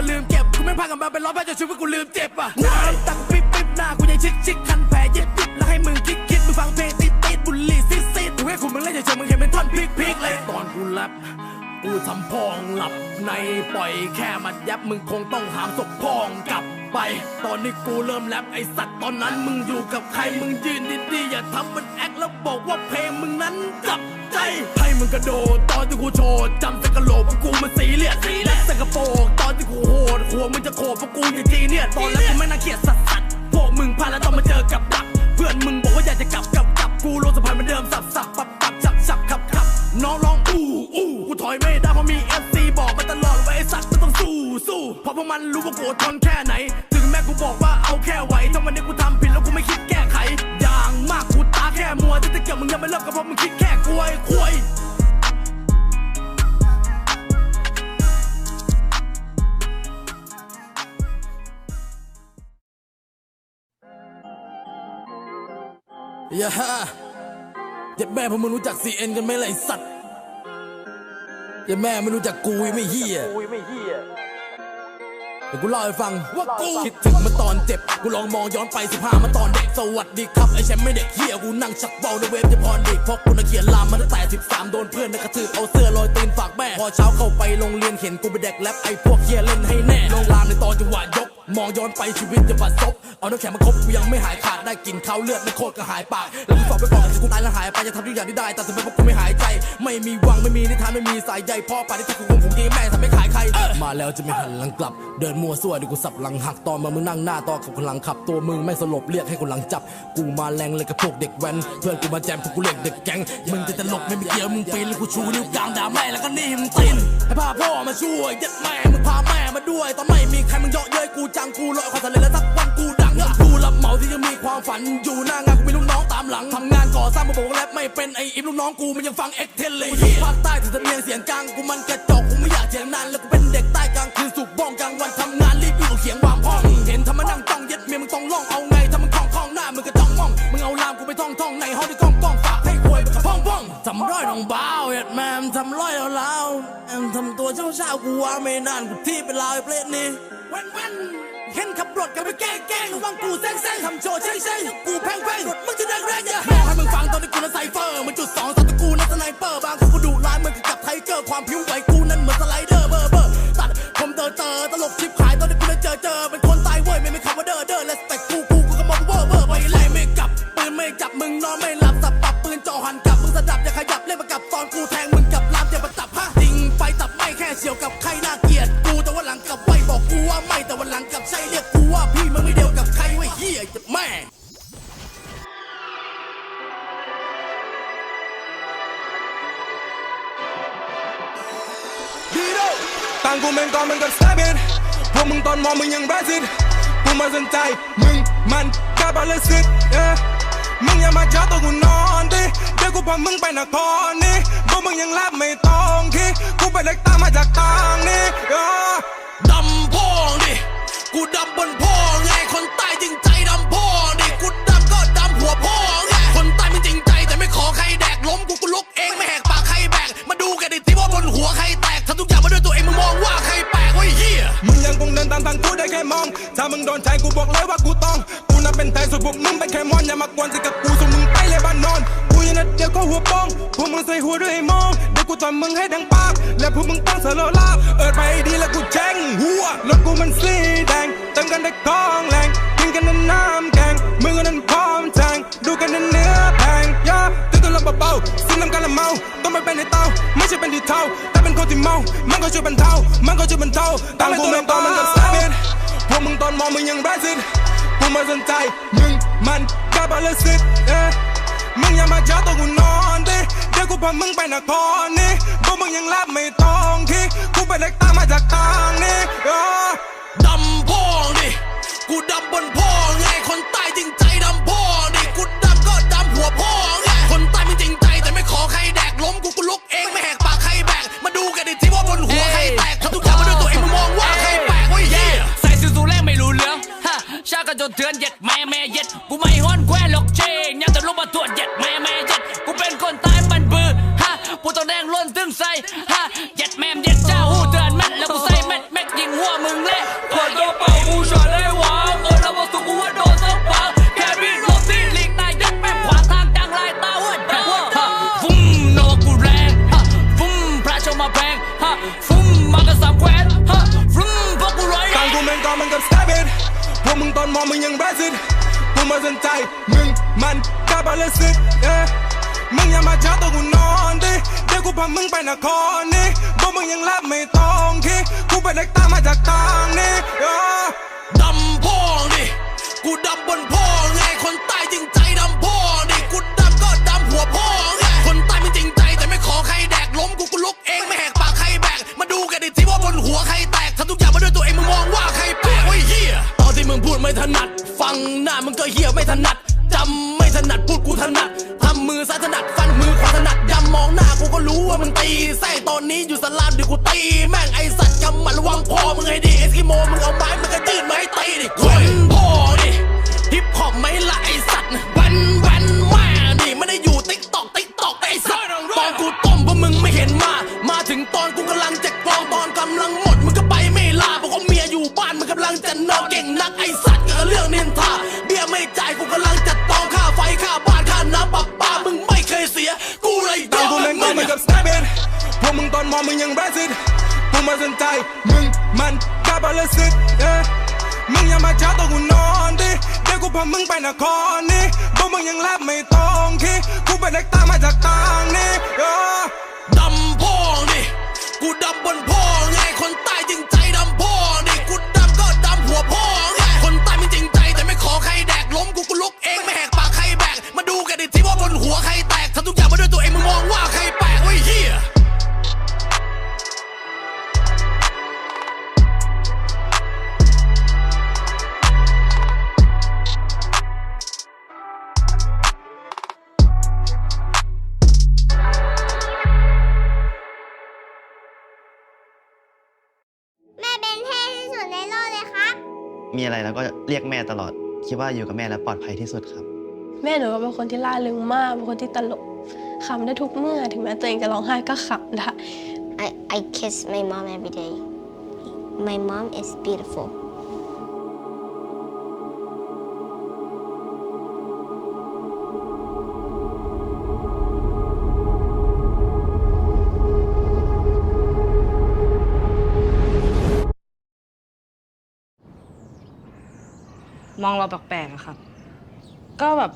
จะลืมเก็บกูไม่พากันมาเป็นร้อยพันจนชีวิตกูลืมเจ็บอะหน้าตักปิ๊บปิ๊บหน้ากูยังชิคชิคคันแผลยิบยิบแล้วให้มึงคิดคิดมึงฟังเพลงติดติดบุหรี่ซิดซิดกูให้คุณมึงเล่นเฉยๆมึงเห็นเป็นท่อนพลิกพลิกเลยตอนกูแรปกูทำพองหลับในปล่อยแค่มัดยับมึงคงต้องหามศพพองกลับไป ตอนนี้กูเริ่มแรปไอสัตว์ตอนนั้นมึงอยู่กับใครมึงยืนดีๆอย่าทำมันแอคแล้วบอกว่าเพลงมึงนั้นจับ ใจ ให้มึงกระโดดตอนที่กูโชว์จำสกะโหลกพวกกูมันสีเลียดสีเลียดสกะโปรกตอนที่กูโหดหัวมึงจะโขดพวกกูอย่างจีเนี่ยตอนแรกกูไม่น่าเกลียดสัสสัสพวกมึงพลาดแล้วต้องมาเจอกับดัก เพื่อนมึงบอกว่าอยากจะกลับกลับกลับกูลงสะพานเหมือนเดิมสับสับปับปับจับจับขับขับน้องร้องอู้อู้กูถอยไม่ได้เพราะมีเอฟซีบอกมาตลอดว่าไอ้สัตว์ต้องสู้สู้เพราะพวกมันรู้ว่ากูทนแค่ไหน ถึงแม้กูบอกว่าเอาแค่ไหวถ้าวันนี้กูทำผิดแล้วกูไม่คิดแก้ไขอย่างมากกูตาแค่มัวแต่ถ้าเกิดมึงยังไม่เลิกก็เพราะมึงคิดแค่ อย่าเจ็บแม่พวกมึงรู้จัก CN กันไหมล่ะไอ้สัตว์อย่าแม่ไม่รู้จักกูยังไม่เฮียเดี๋ยวกูเล่าให้ฟังว่ากูคิดถึงเมื่อตอนเจ็บ กูลองมองย้อนไป15เมื่อตอนเด็ก สวัสดีครับไอ้แชมป์ไม่เด็กเฮียกูนั่งชักเบาในเวฟจะพรเด็กเพราะกูน่ะเขียนลามมาตั้งแต่13โดนเพื่อนในกระทืบเอาเสื้อลอยตีนฝากแม่ พอเช้าเข้าไปโรงเรียนเห็นกูไปแดกแรปไอ้พวกเฮียเล่นให้แน่ลงลามในตอนจังหวะยก มองย้อนไปชีวิตจะบัดซบเอาน้ำแข็งมาคบกูยังไม่หายขาดได้กลินเขาเลือดไม่โคตรก็หายปากแล้วกูสอบไปก่อนจะกูตายแล้วหายไปจะทำทุกอย่างที่ได้แต่ทำไมพวกกูไม่หายใจ ไม่มีวังไม่มีนิทานไม่มีสายใยพ่อป่าที่กูคงคงดีแม่ทำไม่ขายใคร มาแล้วจะไม่หันหลังกลับ เดินมั่วซั่วดี๋ยวกูสับหลังหักตอนมามึงนั่งหน้าตอนขับคนหลังขับ ตัวมึงไม่สลบเรียกให้คนหลังจับ กูมาแรงเลยกับพวกเด็กแว้นเพื่อนกูมาแจมพวกกูเรียกเด็กแก๊งมึงจะตลกไม่มีเกี่ยวมึงปีนแล้วกูชูนิ้วกลางด่าแม่แล้วก็นี่มึงตีนให้พาพ่อมาช่วยยัดแม่มึงพาแม่มาด้วยตอนไม่มีใครมึงเยาะเย้ยกูจงกูลอยความสำเร็จแล้วสักวันกูดังกูรับเหมาที่ยังมีความฝันอยู่หน้างานกูมีลูกน้องตามหลังทำงานก่อสร้างมาบอกว่าแรปไม่เป็นไออิมลูกน้องกูมันยังฟังเอ็กเทนเลยภาคใต้ถึงสำเนียงเสียงกลางกูมันกระจอกกูไม่อยากเถียงนานแล้วกูเป็นเด็กใต้กลางคืนสุกบ้องกลางวันทำงานรีบอยู่เขียงวางห้องเห็นทำมานั่งต้องเย็ดเมียมึงต้องล่องเอาไงถ้ามึงคล่องคล่องหน้ามึงก็จ้องมองมึงเอาลามกูไปท่องท่องในห้องที่กล้องกล้องฝากให้ควยไปกับพ่องพ่องทำร้อยน้องบ้าวเอ็ดแมมทำร้อยแล้วแล้วแอมทำตัวเช้าเช้ากูว่าไม่นานกูที่เป็นลาวไอ้เปรตนี่เว้นเว้นเห็นขับรถกันไปแกล้งแกล้งระวังกูแซงแซงทำโชว์ใช่ใช่กูแพงแพงรถมึงจะแรงแรงอย่าแม่ให้มึงฟังตอนที่กูนั้นไซเฟอร์มันจุดสองสัตว์ตะกูนั้นสไนเปอร์บางคนกูดุร้ายเหมือนกับไทเกอร์ความผิวไหวกูนั้นเหมือนสไลเดอร์เบอร์เบอร์ตัดผมเตอเตอตลกชิบหายตอนที่กูนั้นเจอเจอเป็นคนตายเว้ยไม่มีคำว่าเด้อเด้อและสเปกกูกูกูก็มองเวอร์เวอร์ไปไล่ไม่กลับปืนไม่จับมึงนอนไม่หลับสับปับปืนจ่อหันกลับมึงสะดับอย่าขยับเล่นมากับ ต่างกูแม่งก่อนมึงกับสไตล์เบนพวกมึงตอนมองมึงยังแบสิตกูมาสนใจมึงมันกล้าบาลสิตเอ้มึงอย่ามาจ้าตัวกูนอนดิเดี๋ยวกูพามึงไปนครนี่พวกมึงยังรับไม่ต้องคิดกูไปเล็กตามมาจากต่างนี่ มทางกูได้แค่มอง ถ้ามึงโดนใจกูบอกเลยว่ากูต้อง กูน่ะเป็นไทยส่วนพวกมึงเป็นแค่มอนอย่ามากวนสิกับกูส่วนมึงไปเลยบ้านนอน กูยังนัดเดียวก็หัวป้อง พวกมึงใส่หัวด้วยไอ้มอง เดี๋ยวกูทำมึงให้ดังปาก และพวกมึงต้องเสลลาบเอิดไปดีแล้วกูแจ้งหัวรถกูมันสีแดงเติมกันได้กองแรงกินกันในน้ำแกงมึงก็นั้นพร้อมแจงดูกันในเนื้อแพงย่าตื่นตัวลำเบาๆสิ้นน้ำกันละเมา ต้องไม่เป็นในเตาไม่ใช่เป็นที่เท่า คนที่เมามันก็ช่วยบรรเทามันก็ช่วยบรรเทาตั้งกูไม่ตอนมันกับสายเบนพวกมึงตอนมองมึงยังแบสิตกูไม่สนใจมึงมันกล้าบาลสิตเอ้มึงอย่ามาจ้าตัวกูนอนดิเดี๋ยวกูพามึงไปนครนี่พวกมึงยังรับไม่ต้องคิดกูไปเล็กตามมาจากต่างนี่เออดำพ่องดิกูดำบนพ่อไงคนใต้จริงใจดำพ่อดิกูดำก็ดำหัวพ่อไงคนใต้ไม่จริงใจแต่ไม่ขอใครแดกล้มกูกูลุกเองไม่แหกปาก ถือนเย็ดแม่แม่เย็ด กูไม่ฮ้อนแควหรอกเชงยังแต่ลงมาตรวจเย็ดแม่แม่เย็ด กูเป็นคนตายมันบือฮะกูต้องแดงล้นตึงใส่ฮะเย็ดแม่เย็ดเจ้าหูเตือนแม่แล้วกูใส่แม่แม่ยิงหัวมึงเละเปิดกระเป๋ากูชอตได้หวัง มองมึงยังแบสิดกูมาสนใจมึงมันกาบาเลสิตเอ้มึงอย่ามาจ้าตัวกูนอนดิเดี๋ยวกูพามึงไปนครนี่พวกมึงยังรับไม่ต้องคิดกูเป็นเด็กตามมาจากต่างนี่ดำพ่องนี่กูดำบนพ่ นี้อยู่สลามเดี๋ยวกูตี แม่งไอสัตว์กำมันระวังพอมึงให้ดีเอสกิโมมึงเอาไม้มึงก็ยื่นมาให้ตีดิ มอมองมึงยังแบสิดกูมาสนใจมึงมันกาบาลสิดเอ้มึงอย่ามาเช้าตัวกูนอนดิเดี๋ยวกูพามึงไปนครนี่พวกมึงยังแลบไม่ต้องคิดกูเป็นเด็กตามาจากต่างนี่เอ้อดำพ่องนี่กูดำบนพ่อง มีอะไรแล้วก็เรียกแม่ตลอด คิดว่าอยู่กับแม่แล้วปลอดภัยที่สุดครับ แม่หนูก็เป็นคนที่ล่าเริงมากเป็นคนที่ตลกขำได้ทุกเมื่อ ถึงแม้ตัวเองจะร้องไห้ก็ขำได้ I I kiss my mom every day My mom is beautiful มองเราแปลกๆอะครับ ก็แบบ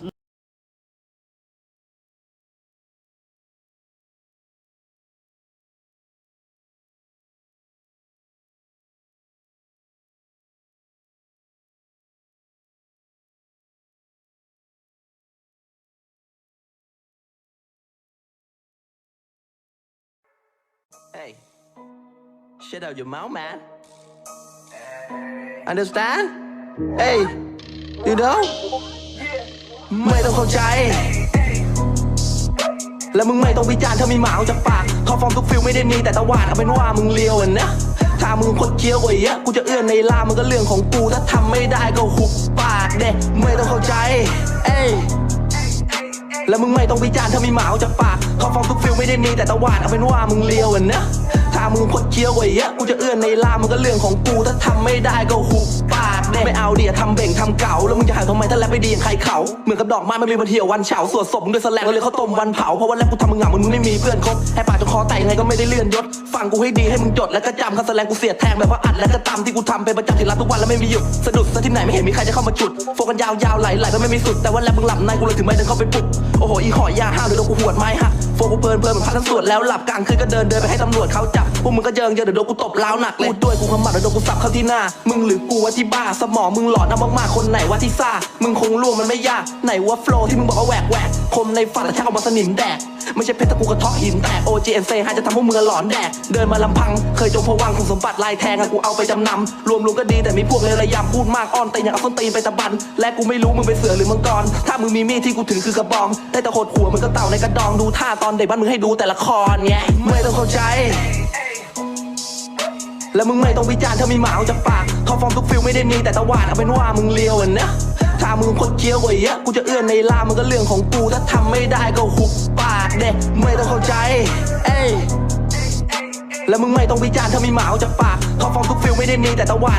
Hey, shut out your mouth, man. Understand? Hey, you know? ไม่ต้องเข้าใจ แล้วมึงไม่ต้องวิจารณ์ถ้ามีหมาออกจากปากเขาฟอร์มทุกฟิลไม่ได้มีแต่ตะวาดเอาเป็นว่ามึงเลียวอะนะถ้ามึงคนเคี้ยวกว่าเยอะกูจะเอื้อนในลามันก็เรื่องของกูถ้าทำไม่ได้ก็หุบปากเด็ไม่ต้องเข้าใจ เอ้ยแล้วมึงไม่ต้องวิจารณ์ถ้ามีหมาออกจากปากเขาฟอร์มทุกฟิลไม่ได้มีแต่ตะวาดเอาเป็นว่ามึงเลียวอะนะ มึงคนเคี้ยวกว่าเยอะกูจะเอื้อนในลามันก็เรื่องของกู ถ้าทำไม่ได้ก็หุบปากเด็ไม่เอาเดียทำเบ่งทำเก่า แล้วมึงจะหายทำไมถ้าแรปไม่ดีอย่างใครเขา เหมือนกับดอกไม้ไมันมีวันเหี่ยววันเฉาสวดศพมึงด้วยแสลงแล้วเลยเขาต้มวันเผา เพราะว่าแรปกูทำมึงเหงามึงไม่มีเพื่อนคบให้ปากจนคอแตกยังไงก็ไม่ได้เลื่อนยศฟังกูให้ดีให้มึงจดแล้วก็จำคำแสดงกูเสียดแทงแบบว่าอัดแล้วก็ตำที่กูทำเป็นประจำที่รับทุกวันแล้วไม่มีหยุดสะดุดซะที่ไหนไม่เห็นมีใครจะเข้ามาจุดโฟกันยาวๆไหลไหลก็ไม่มีสุดแต่ว่าแรปมึงหลับในกูเลยถึงไม่เดินเข้าไปปลุกโอ้โหอีหอยยาห้าวเดี๋ยวกูหวดไม้หักโฟกูเพลินเพลินเหมือนพักทั้งสวดแล้วหลับกลางคืนก็เดินเดินไปให้ตำรวจเขาจับพวกมึงก็เยิงเยิงเดี๋ยวโดนกูตบล้าวหนักเลยด้วยกูขมัดเดี๋ยวโดนกูสับเข้าที่หน้า มึงหรือกูว่าที่บ้าสมองมึงหลอนเอามากๆคนไหนว่าที่ซ่ามึงคงล่วงมันไม่ยากไหนว่าโฟล์ที่มึงบอกว่าแหวกแหวกคมในฝันแต่ช่างเอกมาสนิมแดก ไม่ใช่เพชรตะกูกระเทาะหินแตก OGNC ให้จะทำพวกมึงหลอนแดก เดินมาลำพัง เคยจงพวังของสมบัติลายแทงอะกูเอาไปจำนำรวมรวมก็ดีแต่มีพวกเลวระยำพูดมากอ้อนแต่อย่างเอาส้นตีนไปตะบัน และกูไม่รู้มึงเป็นเสือหรือมังกร ถ้ามึงมีมีดที่กูถือคือกระบอง ได้แต่โหดหัวมึงก็เต่าในกระดองดูท่าตอนเด็กบ้านมึงให้ดูแต่ละครไงไม่ต้องเข้าใจแล้วมึงไม่ต้องวิจารณ์ถ้ามีหมาออกจากปากเขาฟอร์มทุกฟิลไม่ได้มีแต่ตะวาดเอาเป็นว่ามึงเลียวอะนะ ถ้ามึงคนเคี้ยวกว่าเยอะกูจะเอื้อนในลามันก็เรื่องของกู ถ้าทำไม่ได้ก็หุบปาก เด็กไม่ต้องเข้าใจ เอ้ยแล้วมึงไม่ต้องวิจารณ์ถ้ามีหมาออกจากปากเขาฟอร์มทุกฟิลไม่ได้มีแต่ตะวัน